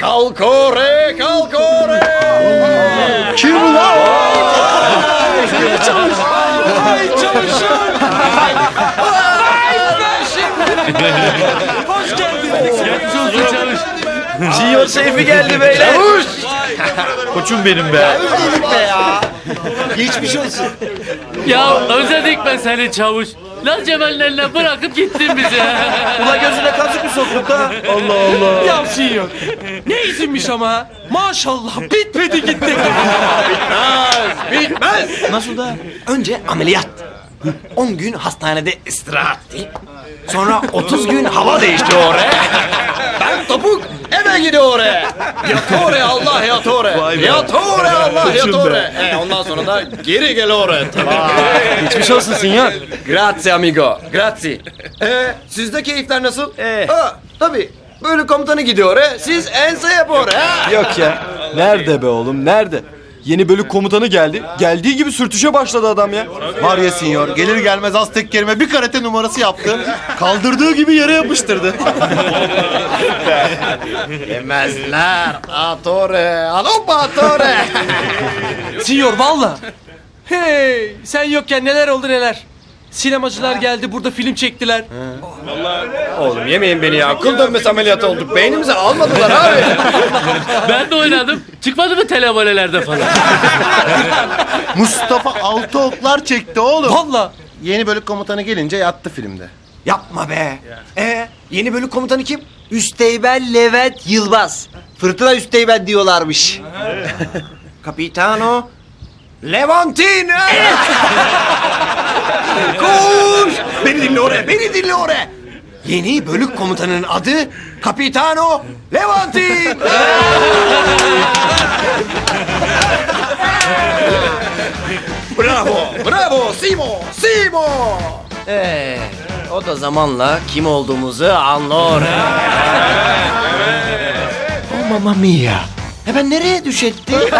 Kalk oraya, kalk oraya. Kim ulan? Ay çavuşum. Ay ben şimdi. Hoş geldin. Geçmiş olsun çavuş. Sinyor Seyfi geldi beyler. Çavuş. Koçum benim be. Geçmiş olsun. Ya özledik ben seni çavuş. Lan Cemal'in eline bırakıp gittin bizi. Ula gözüne kazık mı soktuk ha? Allah Allah. Ya Sinyor. Ne izinmiş ama. Maşallah bitmedi gitti. Bitmez. Nasıl da? Önce ameliyat. 10 gün hastanede istirahat. Sonra 30 gün hava değişti oraya. Ben topuk eve gidiyor oraya. Yat oraya Allah Vay be. Yat oraya Allah be. oraya. E, ondan sonra da geri gel oraya. Tamam. Geçmiş olsun Sinyor. Grazie amigo. Grazie. E, sizde keyifler nasıl? Eh. Ha, tabii. Böyle komutanı gidiyor oraya. Siz ense yap oraya. Yok ya. Nerede be oğlum nerede? Yeni bölük komutanı geldi. Geldiği gibi sürtüşe başladı adam ya. Var ya sinyor gelir gelmez Aztek kerime bir karate numarası yaptı. Kaldırdığı gibi yere yapıştırdı. Yemezler. At oraya. Alopa at oraya. Sinyor valla. Hey sen yokken neler oldu neler. Sinemacılar geldi burada film çektiler. Oğlum yemeyin beni ya. Kıl dönmesi ameliyatı olduk. Beynimizi almadılar abi. ben de oynadım. Çıkmadı mı televolelerde falan? Mustafa altı oklar çekti oğlum. Valla. Yeni bölük komutanı gelince yattı filmde. Yapma be. E yeni bölük komutanı kim? Üsteğmen Levent Yılmaz. Fırtına Üsteğmen diyorlarmış. Capitano Levantino. Koş! Beni dinle oraya, beni dinle oraya. Yeni bölük komutanının adı Capitano Levantin. Bravo. Bravo. Simo. Simo. Ee, o da zamanla kim olduğumuzu anlar. oh mamma mia. E ben nereye düşettim?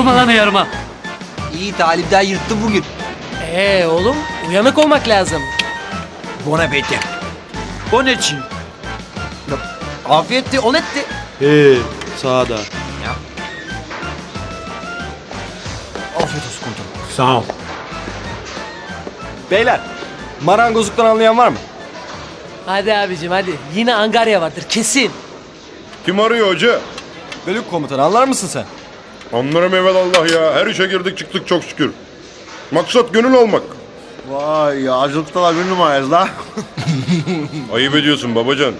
Dokunma lan yarıma. İyi talipten yırttı bugün. Ee oğlum uyanık olmak lazım. Bon appétit. Boneci. Afiyetti, onetti. He sağda. Afiyet olsun komutanım. Sağ ol. Beyler marangozluktan anlayan var mı? Hadi abicim hadi. Yine Angarya vardır kesin. Kim arıyor hoca? Bölük komutanı anlar mısın sen? Anlarım evvelallah ya. Her işe girdik çıktık çok şükür. Maksat gönül almak. Vay ya acılıktalar bir numarayız la. Ayıp ediyorsun babacan.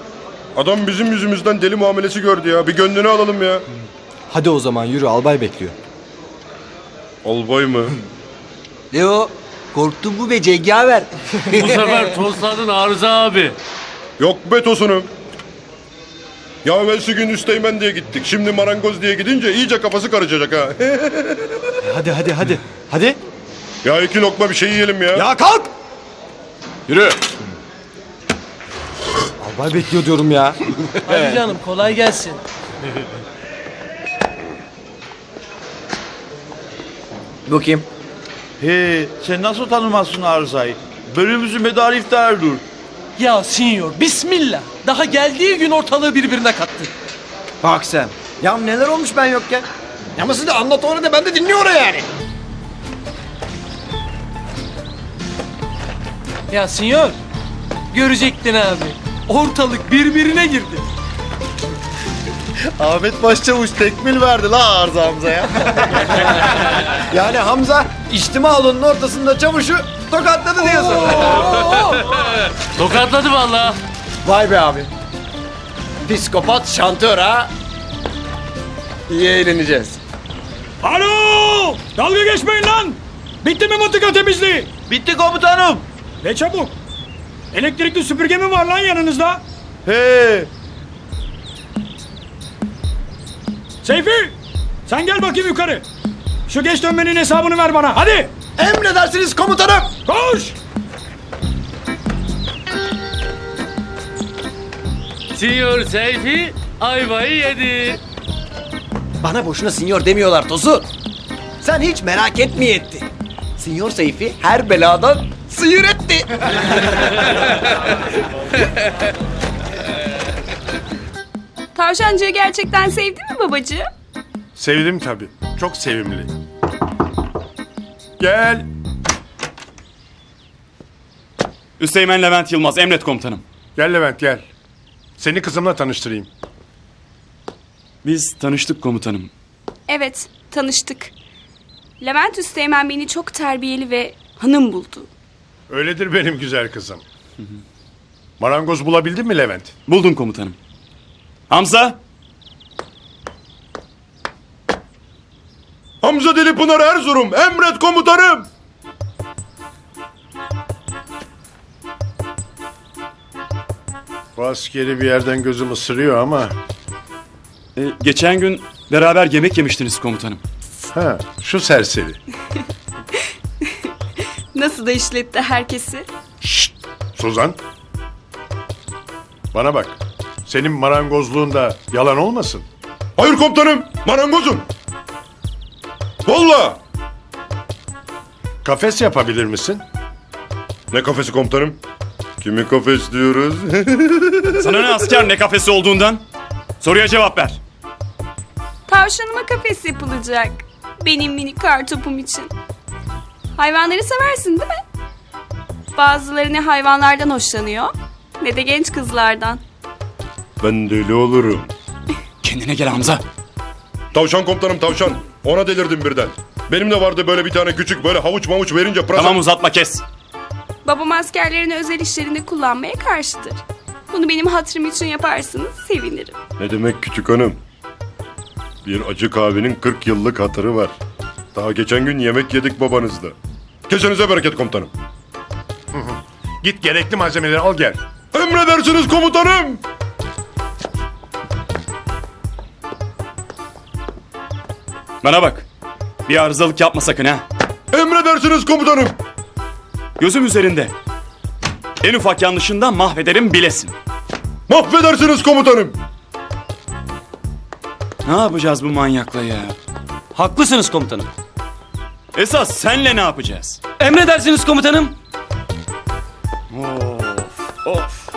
Adam bizim yüzümüzden deli muamelesi gördü ya. Bir gönlünü alalım ya. Hadi o zaman yürü albay bekliyor. Albay mı? Leo, korktun mu be cengaver? Bu sefer tosladın Arıza abi. Yok be tosunu. Ya evvelsi gün üsteğmen diye gittik. Şimdi marangoz diye gidince iyice kafası karışacak ha. Hadi hadi hadi. Hadi. ya iki lokma bir şey yiyelim ya. Ya kalk. Yürü. Albay bekliyor diyorum ya. Hadi canım kolay gelsin. Bu kim? He, sen nasıl tanımazsın Arıza'yı? Bölümümüzün medarı iftardır. Ya Sinyor bismillah. Daha geldiği gün ortalığı birbirine kattı. Bak sen. Ya neler olmuş ben yokken? Ama siz de anlat onu da ben de dinliyorum yani. Ya Sinyor. Görecektin abi. Ortalık birbirine girdi. Ahmet Başçavuş tekmil verdi la Arzu Hamza'ya. Yani Hamza içtima alanının ortasında çavuşu tokatladı diyorsun. Tokatladı vallahi. Vay be abi. Psikopat şantör ha. İyi eğleneceğiz. Alo! Dalga geçmeyin lan! Bitti mi mıntıka temizliği? Bitti komutanım. Ne çabuk? Elektrikli süpürge mi var lan yanınızda? He, Seyfi! Sen gel bakayım yukarı. Şu geç dönmenin hesabını ver bana. Hadi! Emredersiniz komutanım. Koş! Sinyor Seyfi ayvayı yedi. Bana boşuna sinyor demiyorlar Tosun. Sen hiç merak etme etti. Sinyor Seyfi her beladan sıyır etti. Tavşancığı gerçekten sevdin mi babacığım? Sevdim tabii. Çok sevimli. Gel. Üsteğmen Levent Yılmaz, emret komutanım. Gel Levent gel. Seni kızımla tanıştırayım. Biz tanıştık komutanım. Evet, tanıştık. Levent Üsteğmen beni çok terbiyeli ve hanım buldu. Öyledir benim güzel kızım. Marangoz bulabildin mi Levent? Buldum komutanım. Hamza! Hamza Deli Pınar Erzurum emret komutanım. Bu askeri bir yerden gözüm ısırıyor ama... Ee, geçen gün beraber yemek yemiştiniz komutanım. Ha, şu serseri. Nasıl da işletti herkesi. Suzan. Bana bak. Senin marangozluğunda yalan olmasın. Hayır komutanım marangozum. Valla. Kafes yapabilir misin? Ne kafesi komutanım? Kimi kafes diyoruz? Sana ne asker ne kafesi olduğundan? Soruya cevap ver. Tavşanıma kafes yapılacak. Benim minik kartopum için. Hayvanları seversin değil mi? Bazıları ne hayvanlardan hoşlanıyor ne de genç kızlardan. ben deli olurum. Kendine gel Hamza. Tavşan komutanım tavşan. Ona delirdim birden. Benim de vardı böyle bir tane küçük böyle havuç mavuç verince pırasa... Tamam uzatma kes. Babam askerlerini özel işlerinde kullanmaya karşıdır. Bunu benim hatırım için yaparsanız sevinirim. Ne demek küçük hanım? Bir acı kahvenin 40 yıllık hatırı var. Daha geçen gün yemek yedik babanızla. Kesenize bereket komutanım. Git gerekli malzemeleri al gel. Emredersiniz komutanım. Bana bak. Bir arızalık yapma sakın ha. Emredersiniz komutanım. Gözüm üzerinde. En ufak yanlışından mahvederim bilesin. Mahvedersiniz komutanım. Ne yapacağız bu manyakla ya? Haklısınız komutanım. Esas senle ne yapacağız? Emredersiniz komutanım. Of.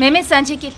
मैं मैं संजय की